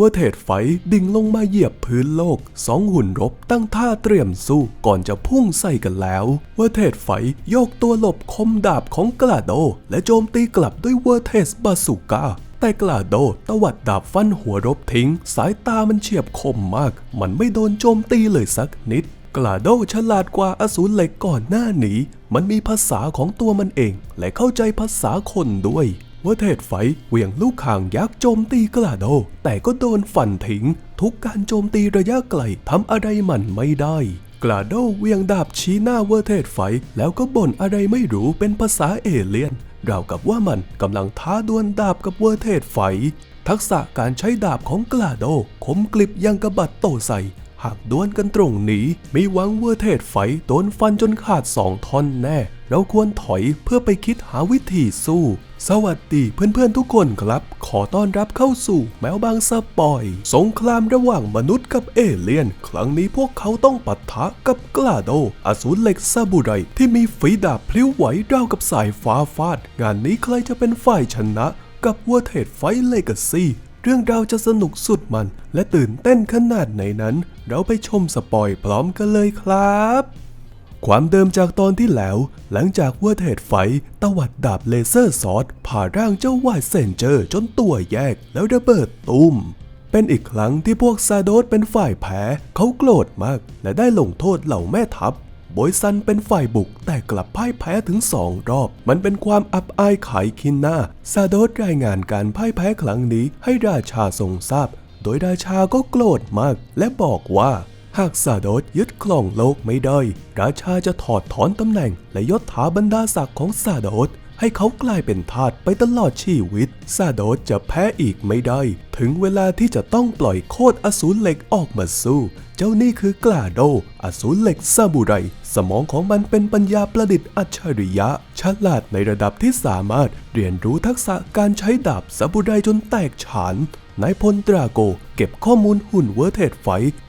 เวอร์เทดไฟดิ่งลงมาเหยียบพื้นโลกสองหุ่นรบตั้งท่าเตรียมสู้ก่อนจะพุ่งใส่กันแล้วเวอร์เทดไฟโยกตัวหลบคมดาบของกลาโด และโจมตีกลับด้วยเวอร์เทสบาสุก้าแต่กลาโดตวัดดาบฟันหัวรบทิ้ง สายตามันเฉียบคมมาก มันไม่โดนโจมตีเลยสักนิด กลาโดฉลาดกว่าอสูรเหล็กก่อนหน้านี้ มันมีภาษาของตัวมันเอง และเข้าใจภาษาคนด้วย ว่าเทศไฟเหวี่ยงลูกข่างยักษ์โจมตีกลาโด แต่ก็โดนฟันทิ้ง ทุกการโจมตีระยะไกลทำอะไรมันไม่ได้ กลาโดเหวี่ยงดาบชี้หน้าเวอร์เทศไฟ แล้วก็บ่นอะไรไม่รู้เป็นภาษาเอเลี่ยนราวกับว่ามันกำลังท้าดวลดาบกับเวอร์เทศไฟ ทักษะการใช้ดาบของกลาโดคมกลิบยังกระบัดโตใส หากดวลกันตรงนี้มีหวังเวอร์เทศไฟโดนฟันจนขาดสองท่อนแน่ เราควรถอยเพื่อไปคิดหาวิธีสู้ สวัสดีเพื่อนๆทุกคนครับ ขอต้อนรับเข้าสู่แมวบางสปอย สงครามระหว่างมนุษย์กับเอเลี่ยน ครั้งนี้พวกเขาต้องปะทะกับกลาโด อสูรเหล็กซาบูไรที่มีฝีดาบพลิ้วไหวราวกับสายฟ้าฟาด งานนี้ใครจะเป็นฝ่ายชนะกับวัวเทดไฟเลกาซี เรื่องราวจะสนุกสุดมันและตื่นเต้นขนาดไหนนั้น เราไปชมสปอยพร้อมกันเลยครับ ความเดิมจากตอนที่แล้ว หลังจากวอร์เทดไฟตวัดดาบเลเซอร์ซอสผ่าร่างเจ้าวายเซนเจอร์จนตัวแยกแล้วระเบิดตุ้มเป็นอีกครั้งที่พวกซาโดสเป็นฝ่ายแพ้เขาโกรธมาก และได้ลงโทษเหล่าแม่ทัพ โบยซันเป็นฝ่ายบุกแต่กลับพ่ายแพ้ถึงสองรอบ มันเป็นความอับอายขายคินหน้า ซาโดสรายงานการพ่ายแพ้ครั้งนี้ให้ราชาทรงทราบ โดยราชาก็โกรธมาก และบอกว่า หากซาโดสยึดครองโลกไม่ได้ ราชาจะถอดถอนตำแหน่งและยศถาบรรดาศักดิ์ของซาโดส ให้เขากลายเป็นทาสไปตลอดชีวิต ซาโดสจะแพ้อีกไม่ได้ ถึงเวลาที่จะต้องปล่อยโคตรอสูรเหล็กออกมาสู้ เจ้านี่คือกลาโด อสูรเหล็กซาบูไร สมองของมันเป็นปัญญาประดิษฐ์อัจฉริยะ ฉลาดในระดับที่สามารถเรียนรู้ทักษะการใช้ดาบซาบูไรจนแตกฉานนายพลตราโกเก็บข้อมูลหุ่นเวอร์เทดไฟ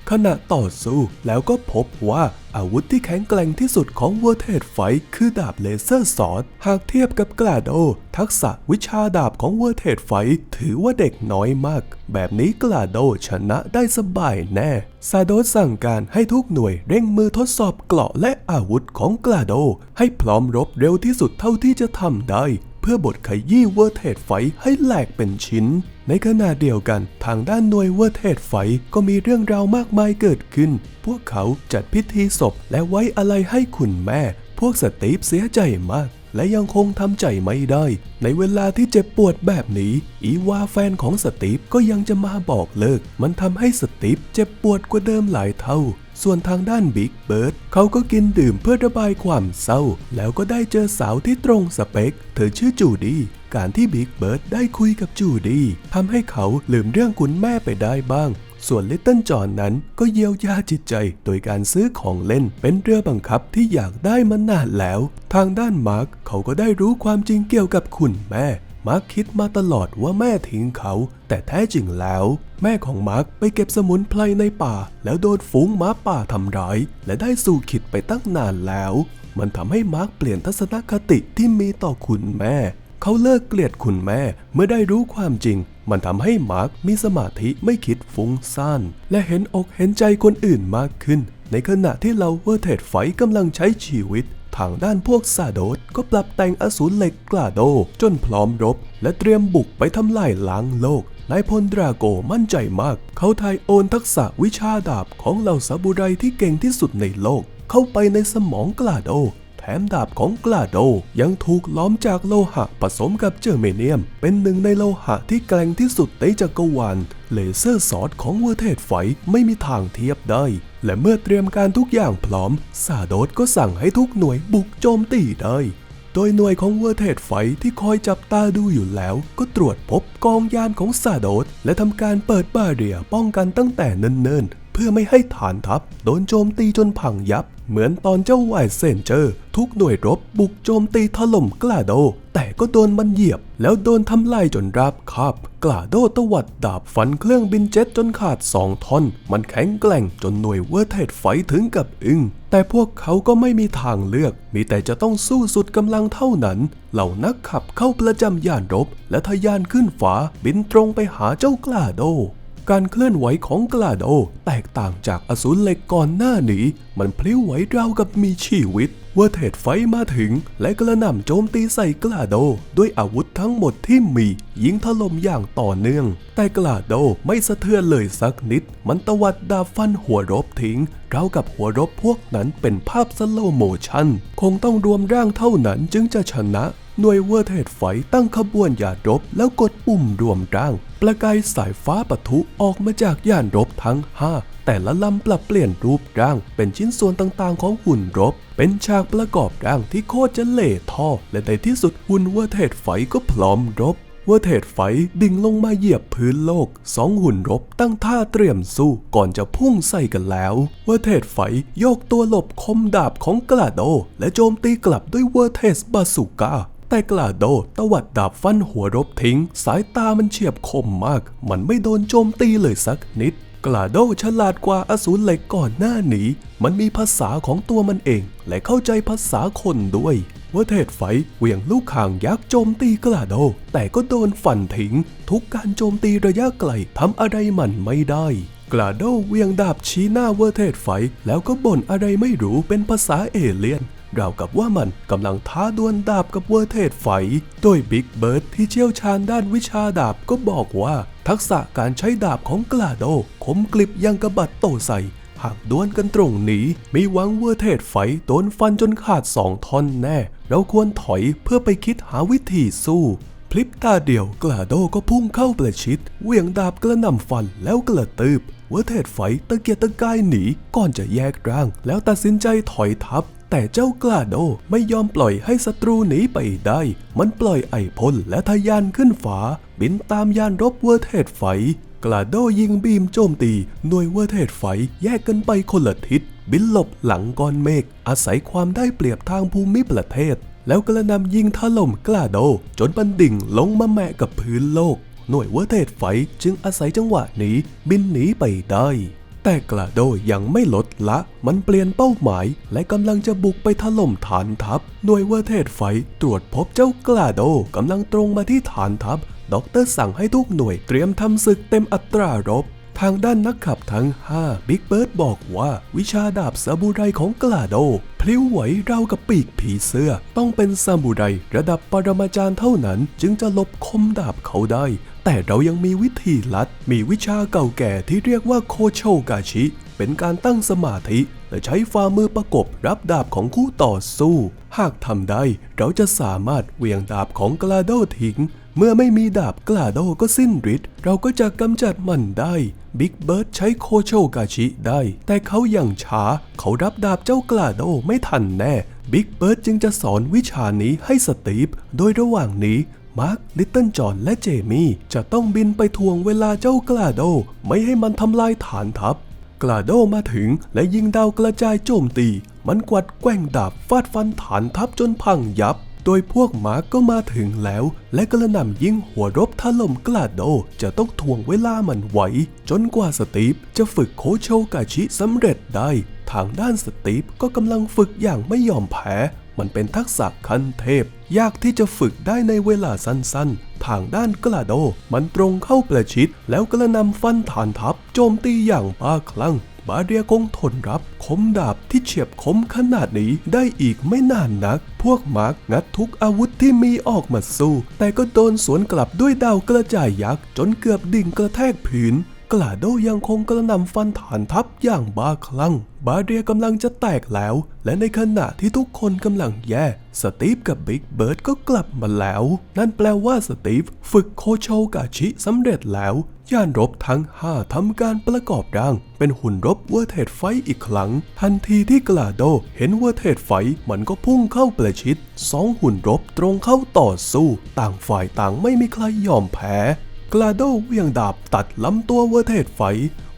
ขณะต่อสู้แล้วก็พบว่า อาวุธที่แข็งแกร่งที่สุดของเวอร์เทดไฟคือดาบเลเซอร์ซอสหากเทียบกับกลาโด ทักษะวิชาดาบของเวอร์เทดไฟถือว่าเด็กน้อยมาก แบบนี้กลาโดชนะได้สบายแน่ซาโดสั่งการให้ทุกหน่วยเร่งมือทดสอบเกราะและอาวุธของกลาโด ให้พร้อมรบเร็วที่สุดเท่าที่จะทำได้ เพื่อบทขยี้เวอร์เทดไฟให้แหลกเป็นชิ้น ในขณะเดียวกันทางด้านหน่วยเวอร์เทดไฟก็มีเรื่องราวมากมายเกิดขึ้น พวกเขาจัดพิธีศพและไว้อะไรให้คุณแม่ พวกสตีฟเสียใจมาก และยังคงทำใจไม่ได้ ในเวลาที่เจ็บปวดแบบนี้ อีวาแฟนของสตีฟก็ยังจะมาบอกเลิก มันทำให้สตีฟเจ็บปวดกว่าเดิมหลายเท่า ส่วนทางด้านบิ๊กเบิร์ดเขาก็กินดื่มเพื่อระบายความเศร้า แล้วก็ได้เจอสาวที่ตรงสเปค เธอชื่อจูดี้การที่บิ๊กเบิร์ดได้คุยกับจูดี้ทำให้เขาลืมเรื่องคุณแม่ไปได้บ้างส่วนลิตเติ้ลจอนนั้นก็เยียวยาจิตใจ โดยการซื้อของเล่น เป็นเรือบังคับที่อยากได้มานานแล้ว ทางด้านมาร์คเขาก็ได้รู้ความจริงเกี่ยวกับคุณแม่ มาร์คคิดมาตลอดว่าแม่ทิ้งเขา แต่แท้จริงแล้ว แม่ของมาร์คไปเก็บสมุนไพรในป่า แล้วโดนฝูงหมาป่าทำร้าย และได้สู่ขิดไปตั้งนานแล้ว มันทำให้มาร์คเปลี่ยนทัศนคติที่มีต่อคุณแม่ เขาเลิกเกลียดคุณแม่เมื่อได้รู้ความจริง มันทำให้มาร์คมีสมาธิไม่คิดฟุ้งซ่าน และเห็นอกเห็นใจคนอื่นมากขึ้น ในขณะที่เราเวอร์เทดไฟกำลังใช้ชีวิต ทางด้านพวกซาโดสก็ปรับแต่งอสูรเหล็กกลาโด จนพร้อมรบ และเตรียมบุกไปทำลายล้างโลกนายพลดราโกมั่นใจมาก เขาทายโอนทักษะวิชาดาบของเหล่าซาบูไรที่เก่งที่สุดในโลก เข้าไปในสมองกลาโด แถมดาบของกลาโดยังถูกล้อมจากโลหะผสมกับเจอร์เมเนียม เป็นหนึ่งในโลหะที่แกร่งที่สุดในจักรวาลเลเซอร์ซอสของเวอร์เทดไฟไม่มีทางเทียบได้ และเมื่อเตรียมการทุกอย่างพร้อม ซาโดสก็สั่งให้ทุกหน่วยบุกโจมตีได้ โดยหน่วยของเวอร์เทดไฟที่คอยจับตาดูอยู่แล้ว ก็ตรวจพบกองยานของซาโดสและทำการเปิดบาเรียป้องกันตั้งแต่เนิ่นๆ พื่อไม่ให้ฐานทัพโดนโจมตีจนพังยับ เหมือนตอนเจ้าไวเซนเจอร์ ทุกหน่วยรบบุกโจมตีถล่มกลาโด แต่ก็โดนมันเหยียบ แล้วโดนทำลายจนราบคาบ กลาโดตวัดดาบฟันเครื่องบินเจ็ตจนขาดสองท่อน มันแข็งแกร่งจนหน่วยเวอร์เทดไฟถึงกับอึ้งแต่พวกเขาก็ไม่มีทางเลือก มีแต่จะต้องสู้สุดกำลังเท่านั้น เหล่านักขับเข้าประจำยานรบ และทะยานขึ้นฟ้าบินตรงไปหาเจ้ากลาโด การเคลื่อนไหวของกลาโดแตกต่างจากอสูรเหล็กก่อนหน้านี้ มันพลิ้วไหวราวกับมีชีวิต เวอร์เทดไฟมาถึง และกระหน่ำโจมตีใส่กลาโด ด้วยอาวุธทั้งหมดที่มี ยิงถล่มอย่างต่อเนื่อง แต่กลาโดไม่สะเทือนเลยสักนิด มันตวัดดาบฟันหัวรบทิ้งราวกับหัวรบพวกนั้นเป็นภาพสโลโมชันคงต้องรวมร่างเท่านั้นจึงจะชนะ หน่วยเวอร์เทดไฟตั้งขบวนยานรบแล้วกดปุ่มรวมร่าง ประกายสายฟ้าปะทุออกมาจากยานรบทั้ง 5 แต่ละลำปรับเปลี่ยนรูปร่าง เป็นชิ้นส่วนต่างๆของหุ่นรบ เป็นฉากประกอบร่างที่โคตรจะเล่ท่อ และในที่สุดหุ่นเวอร์เทดไฟก็พร้อมรบเวอร์เทดไฟดิ่งลงมาเหยียบพื้นโลกสองหุ่นรบตั้งท่าเตรียมสู้ก่อนจะพุ่งใส่กันแล้ว เวอร์เทดไฟโยกตัวหลบคมดาบของกลาโด และโจมตีกลับด้วยเวอร์เทสบาสุก้า แต่กลาโดตวัดดาบฟันหัวรบทิ้ง สายตามันเฉียบคมมาก มันไม่โดนโจมตีเลยสักนิด กลาโดฉลาดกว่าอสูรเหล็กก่อนหน้านี้ มันมีภาษาของตัวมันเอง และเข้าใจภาษาคนด้วยเว่าเทศไฟเหวี่ยงลูกข่างยักษ์โจมตีกลาโด แต่ก็โดนฝันทิ้ง ทุกการโจมตีระยะไกลทำอะไรมันไม่ได้กลาโดเหวียงดาบชี้หน้าเวอร์เทศไฟ แล้วก็บ่นอะไรไม่รู้เป็นภาษาเอเลียน ราวกับว่ามันกำลังท้าดวลดาบกับเวอร์เทศไฟ โดยบิ๊กเบิร์ดที่เชี่ยวชาญด้านวิชาดาบก็บอกว่า ทักษะการใช้ดาบของกลาโดคมกลิบยังกระบัดโตใส่หากดวลกันตรงนี้มีหวังเวอร์เทศไฟโดนฟันจนขาดสองท่อนแน่ เราควรถอยเพื่อไปคิดหาวิธีสู้พลิบตาเดียวกลาโดก็พุ่งเข้าประชิดเวียงดาบกระหน่ำฟันแล้วกระตืบเวอร์เทศไฟตะเกียกตะกายหนีก่อนจะแยกร่าง แล้วตัดสินใจถอยทับ แต่เจ้ากลาโดไม่ยอมปล่อยให้ศัตรูหนีไปได้ มันปล่อยไอพ่นและทะยานขึ้นฟ้า บินตามยานรบเวอร์เทศไฟ กลาโดยิงบีมโจมตี หน่วยเวอร์เทศไฟแยกกันไปคนละทิศ บินหลบหลังก้อนเมฆอาศัยความได้เปรียบทางภูมิประเทศ แล้วกระนำยิงถล่มกลาโด จนบันดิ่งลงมาแมะกับพื้นโลก หน่วยเวอร์เทศไฟจึงอาศัยจังหวะนี้บินหนีไปได้ แต่กลาโดยังไม่ลดละ มันเปลี่ยนเป้าหมาย และกำลังจะบุกไปถล่มฐานทัพ หน่วยเวอร์เทศไฟตรวจพบเจ้ากลาโดกำลังตรงมาที่ฐานทัพ ด็อกเตอร์สั่งให้ทุกหน่วยเตรียมทำศึกเต็มอัตรารบ ทางด้านนักขับทั้ง 5 บิ๊กเบิร์ดบอกว่าวิชาดาบซาบูไรของกลาโดพลิ้วไหวราวกับปีกผีเสื้อ ต้องเป็นซาบูไรระดับปรมาจารย์เท่านั้น จึงจะลบคมดาบเขาได้ แต่เรายังมีวิธีลัด มีวิชาเก่าแก่ที่เรียกว่าโคโชกาชิ เป็นการตั้งสมาธิและใช้ฝ่ามือประกบรับดาบของคู่ต่อสู้ หากทำได้เราจะสามารถเหวี่ยงดาบของกลาโดทิ้ง เมื่อไม่มีดาบกลาโดก็สิ้นฤทธิ์เราก็จะกำจัดมันได้บิ๊กเบิร์ดใช้โคโชกาชิได้ แต่เขาอยังช้า เขารับดาบเจ้ากลาโดไม่ทันแน่บิ๊กเบิร์ดจึงจะสอนวิชานี้ให้สตีฟ โดยระหว่างนี้ มาร์คลิตเติ้ลจอห์นและเจมี่จะต้องบินไปทวงเวลาเจ้ากลาโดไม่ให้มันทำลายฐานทัพ กลาโดมาถึงและยิงดาวกระจายโจมตี มันกวัดแกว่งดาบฟาดฟันฐานทัพจนพังยับ โดยพวกมาร์กก็มาถึงแล้ว และกระหน่ำยิงหัวรบถล่มกลาโดจะต้องทวงเวลามันไว้ จนกว่าสตีฟจะฝึกโคโชกาชิสำเร็จได้ ทางด้านสตีฟก็กำลังฝึกอย่างไม่ยอมแพ้ มันเป็นทักษะขั้นเทพ ยากที่จะฝึกได้ในเวลาสั้นๆ ทางด้านกลาโด มันตรงเข้าประชิด แล้วกระนำฟันฐานทัพ โจมตีอย่างบ้าคลั่ง บาเรียคงทนรับคมดาบที่เฉียบคมขนาดนี้ได้อีกไม่นานนัก พวกมาร์กงัดทุกอาวุธที่มีออกมาสู้ แต่ก็โดนสวนกลับด้วยดาวกระจายยักษ์จนเกือบดิ่งกระแทกพื้น กลาโดยังคงกระหน่ำฟันฐานทัพอย่างบ้าคลั่ง บาเรียกำลังจะแตกแล้ว และในขณะที่ทุกคนกำลังแย่ สตีฟกับบิ๊กเบิร์ดก็กลับมาแล้ว นั่นแปลว่าสตีฟฝึกโคโชกาชิสำเร็จแล้วย่านรบทั้ง 5 ทำการประกอบร่าง เป็นหุ่นรบเวอร์เทดไฟอีกครั้ง ทันทีที่กลาโดเห็นเวอร์เทดไฟมันก็พุ่งเข้าประชิดสองหุ่นรบตรงเข้าต่อสู้ ต่างฝ่ายต่างไม่มีใครยอมแพ้ กลาโดเหวียงดาบตัดลำตัวเวอร์เทดไฟ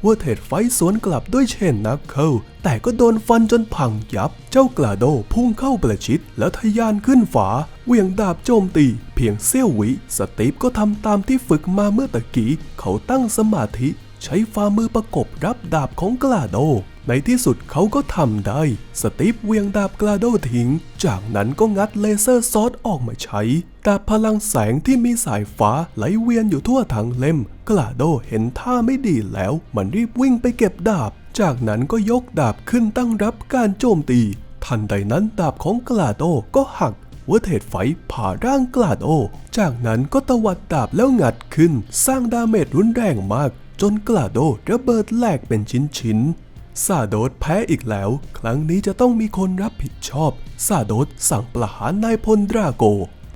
เวอร์เทดไฟสวนกลับด้วยเชนนักเคิลแต่ก็โดนฟันจนพังยับ เจ้ากลาโดพุ่งเข้าประชิดแล้วทะยานขึ้นฝาเหวียงดาบโจมตี เพียงเสี้ยววิ สตีฟก็ทำตามที่ฝึกมาเมื่อตะกี้ เขาตั้งสมาธิ ใช้ฝ่ามือประกบรับดาบของกลาโด ในที่สุดเขาก็ทำได้ สตีฟเวียงดาบกลาโดทิ้ง จากนั้นก็งัดเลเซอร์ซอสออกมาใช้ ดาบพลังแสงที่มีสายฟ้าไหลเวียนอยู่ทั่วทั้งเล่ม กลาโดเห็นท่าไม่ดีแล้ว มันรีบวิ่งไปเก็บดาบ จากนั้นก็ยกดาบขึ้นตั้งรับการโจมตี ทันใดนั้นดาบของกลาโดก็หักวัเทศไฟผ่าร่างกลาโด จากนั้นก็ตวัดดาบแล้วงัดขึ้น สร้างดาเมจรุนแรงมาก จนกลาโดระเบิดแหลกเป็นชิ้นๆ ซาโดสแพ้อีกแล้ว ครั้งนี้จะต้องมีคนรับผิดชอบซาโดสสั่งประหารนายพลดราโก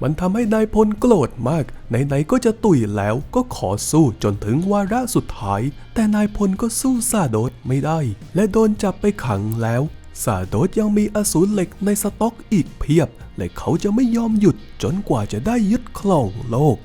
มันทำให้นายพลโกรธมาก ไหนๆก็จะตุยแล้วก็ขอสู้จนถึงวาระสุดท้าย แต่นายพลก็สู้ซาโดสไม่ได้ และโดนจับไปขังแล้วซาโดสยังมีอสูรเหล็กในสต็อกอีกเพียบ และเขาจะไม่ยอมหยุดจนกว่าจะได้ยึดครองโลก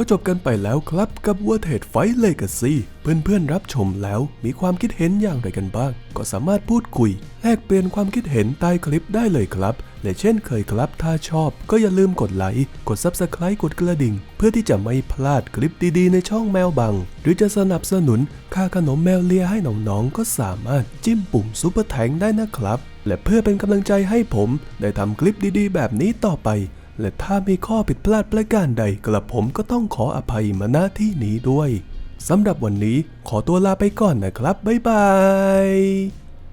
ก็จบกันไปแล้วครับกับวัวเทดไฟเลกาซีเพื่อนๆรับชมแล้วมีความคิดเห็นอย่างไรกันบ้าง ก็สามารถพูดคุย แลกเปลี่ยนความคิดเห็นใต้คลิปได้เลยครับ และเช่นเคยครับ ถ้าชอบก็อย่าลืมกดไลค์ กด Subscribe กดกระดิ่ง เพื่อที่จะไม่พลาดคลิปดีๆ ในช่องแมวบัง หรือจะสนับสนุนค่าขนมแมวเลียให้น้องๆ ก็สามารถจิ้มปุ่มซุปเปอร์แทงได้นะครับ และเพื่อเป็นกำลังใจให้ผม ได้ทำคลิปดีๆ แบบนี้ต่อไป และถ้ามีข้อผิดพลาดประการใดกระผมก็ต้องขออภัยมาณที่นี้ด้วยสำหรับวันนี้ขอตัวลาไปก่อนนะครับ บ๊ายบาย